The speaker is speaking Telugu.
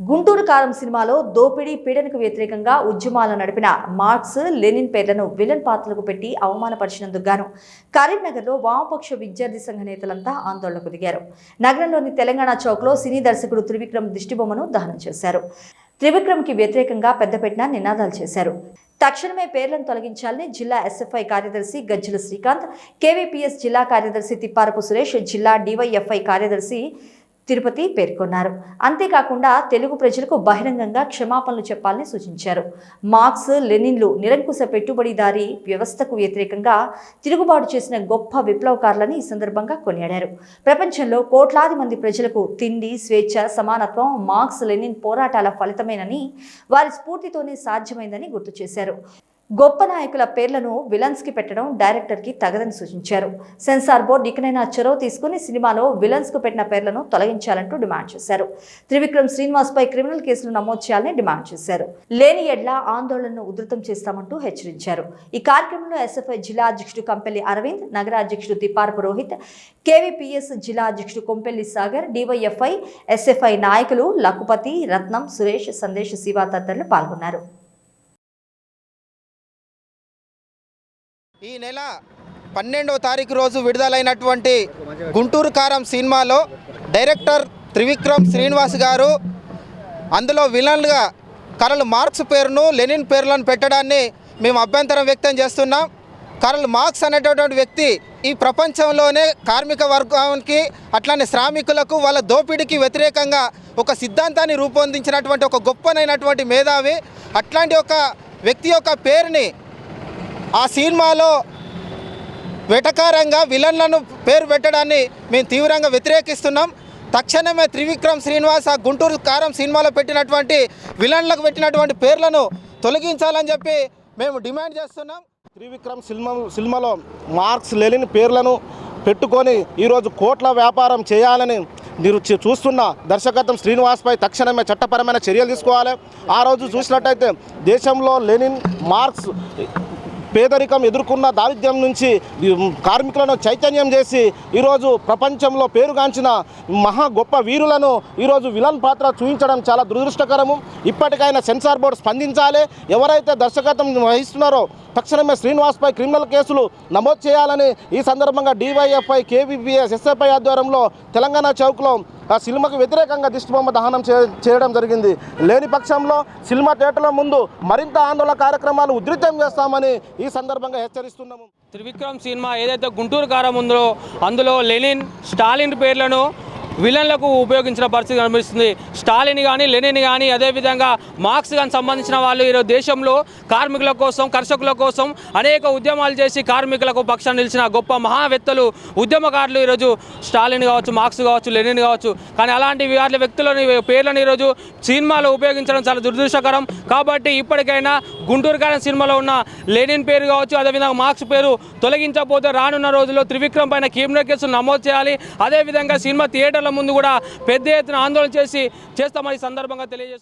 గుంటూరు కారం సినిమాలో దోపిడీ పీడనకు వ్యతిరేకంగా ఉద్యమాలను నడిపిన మార్క్స్ లెనిన్ పేర్లను విలన్ పాత్రలకు పెట్టి అవమానపరిచినందుకు గాను కరీంనగర్లో వామపక్ష విద్యార్థి సంఘ నేతలంతా ఆందోళనకు దిగారు. నగరంలోని తెలంగాణ చౌక్లో సినీ దర్శకుడు త్రివిక్రమ్ దిష్టిబొమ్మను దహనం చేశారు. త్రివిక్రమ్కి వ్యతిరేకంగా పెద్దపెట్టిన నినాదాలు చేశారు. తక్షణమే పేర్లను తొలగించాలని జిల్లా ఎస్ఎఫ్ఐ కార్యదర్శి గజ్జల శ్రీకాంత్ కేవీపీఎస్ జిల్లా కార్యదర్శి తిప్పారపు సురేష్ జిల్లా డివైఎఫ్ఐ కార్యదర్శి తిరుపతి పేర్కొన్నారు. అంతేకాకుండా తెలుగు ప్రజలకు బహిరంగంగా క్షమాపణలు చెప్పాలని సూచించారు. మార్క్స్ లెనిన్లు నిరంకుశ పెట్టుబడిదారీ వ్యవస్థకు వ్యతిరేకంగా తిరుగుబాటు చేసిన గొప్ప విప్లవకారులని ఈ సందర్భంగా కొనియాడారు. ప్రపంచంలో కోట్లాది మంది ప్రజలకు తిండి స్వేచ్ఛ సమానత్వం మార్క్స్ లెనిన్ పోరాటాల ఫలితమేనని వారి స్ఫూర్తితోనే సాధ్యమైందని గుర్తు చేశారు. గొప్ప నాయకుల పేర్లను విలన్స్కి పెట్టడం డైరెక్టర్కి తగదని సూచించారు. సెన్సార్ బోర్డు ఇకనైనా చొరవ తీసుకుని సినిమాలో విలన్స్కు పెట్టిన పేర్లను తొలగించాలంటూ డిమాండ్ చేశారు. త్రివిక్రమ్ శ్రీనివాస్ పై క్రిమినల్ కేసులు నమోదు చేయాలని డిమాండ్ చేశారు. లేని ఎడ్ల ఆందోళనను ఉధృతం చేస్తామంటూ హెచ్చరించారు. ఈ కార్యక్రమంలో ఎస్ఎఫ్ఐ జిల్లా అధ్యక్షుడు కంపెల్లి అరవింద్ నగర అధ్యక్షుడు తిప్పారపు రోహిత్ కేవీపీఎస్ జిల్లా అధ్యక్షుడు కొంపెల్లి సాగర్ డివైఎఫ్ఐ ఎస్ఎఫ్ఐ నాయకులు లఖుపతి రత్నం సురేష్ సందేశ్ శివ తదితరులు పాల్గొన్నారు. ఈ నెల పన్నెండవ తారీఖు రోజు విడుదలైనటువంటి గుంటూరు కారం సినిమాలో డైరెక్టర్ త్రివిక్రమ్ శ్రీనివాస్ గారు అందులో విలన్లుగా కరల్ మార్క్స్ పేరును లెనిన్ పేర్లను పెట్టడాన్ని మేము అభ్యంతరం వ్యక్తం చేస్తున్నాం. కరల్ మార్క్స్ అనేటటువంటి వ్యక్తి ఈ ప్రపంచంలోనే కార్మిక వర్గానికి అట్లానే శ్రామికులకు వాళ్ళ దోపిడీకి వ్యతిరేకంగా ఒక సిద్ధాంతాన్ని రూపొందించినటువంటి ఒక గొప్పనైనటువంటి మేధావి. అట్లాంటి ఒక వ్యక్తి యొక్క పేరుని ఆ సినిమాలో వెటకారంగా విలన్లను పేరు పెట్టడాన్ని మేము తీవ్రంగా వ్యతిరేకిస్తున్నాం. తక్షణమే త్రివిక్రమ్ శ్రీనివాస్ ఆ గుంటూరు కారం సినిమాలో పెట్టినటువంటి విలన్లకు పెట్టినటువంటి పేర్లను తొలగించాలని చెప్పి మేము డిమాండ్ చేస్తున్నాం. త్రివిక్రమ్ సినిమా సినిమాలో మార్క్స్ లెనిన్ పేర్లను పెట్టుకొని ఈరోజు కోట్ల వ్యాపారం చేయాలని మీరు చూస్తున్న దర్శకత్వం శ్రీనివాస్పై తక్షణమే చట్టపరమైన చర్యలు తీసుకోవాలి. ఆ రోజు చూసినట్టయితే దేశంలో లెనిన్ మార్క్స్ పేదరికం ఎదుర్కొన్న దారిద్ర్యం నుంచి కార్మికులను చైతన్యం చేసి ఈరోజు ప్రపంచంలో పేరుగాంచిన మహా గొప్ప వీరులను ఈరోజు విలన్ పాత్ర చూపించడం చాలా దురదృష్టకరము. ఇప్పటికైనా సెన్సార్ బోర్డు స్పందించాలి. ఎవరైతే దర్శకత్వం వహిస్తున్నారో తక్షణమే శ్రీనివాస్పై క్రిమినల్ కేసులు నమోదు చేయాలని ఈ సందర్భంగా డివైఎఫ్ఐ కేవీపీఎస్ ఎస్ఎఫ్ఐ ఆధ్వర్యంలో తెలంగాణ చౌక్లో ఆ సినిమాకు వ్యతిరేకంగా దిష్టిబొమ్మ దహనం చేయడం జరిగింది. లేని పక్షంలో సినిమా థియేటర్ల ముందు మరింత ఆందోళన కార్యక్రమాలు ఉధృతం చేస్తామని ఈ సందర్భంగా హెచ్చరిస్తున్నాము. త్రివిక్రమ్ సినిమా ఏదైతే గుంటూరు కారం ఉందో అందులో లెనిన్ స్టాలిన్ పేర్లను విలన్లకు ఉపయోగించిన పరిస్థితి కనిపిస్తుంది. స్టాలిన్ కానీ లెనిన్ కానీ అదేవిధంగా మార్క్స్ కానీ సంబంధించిన వాళ్ళు ఈరోజు దేశంలో కార్మికుల కోసం కర్షకుల కోసం అనేక ఉద్యమాలు చేసి కార్మికులకు పక్షాన్ని నిలిచిన గొప్ప మహావేత్తలు ఉద్యమకారులు ఈరోజు స్టాలిన్ కావచ్చు మార్క్స్ కావచ్చు లెనిన్ కావచ్చు. కానీ అలాంటి వాళ్ళ వ్యక్తులని పేర్లను ఈరోజు సినిమాలో ఉపయోగించడం చాలా దురదృష్టకరం. కాబట్టి ఇప్పటికైనా గుంటూరు కానీ సినిమాలో ఉన్న లెనిన్ పేరు కావచ్చు అదేవిధంగా మార్క్స్ పేరు తొలగించకపోతే రానున్న రోజుల్లో త్రివిక్రమ్ పైన క్రిమినల్ కేసులు నమోదు చేయాలి. అదేవిధంగా సినిమా థియేటర్ థియేటర్ల ముందు కూడా పెద్ద ఎత్తున ఆందోళన చేసి చేస్తామని సందర్భంగా తెలియజేస్తారు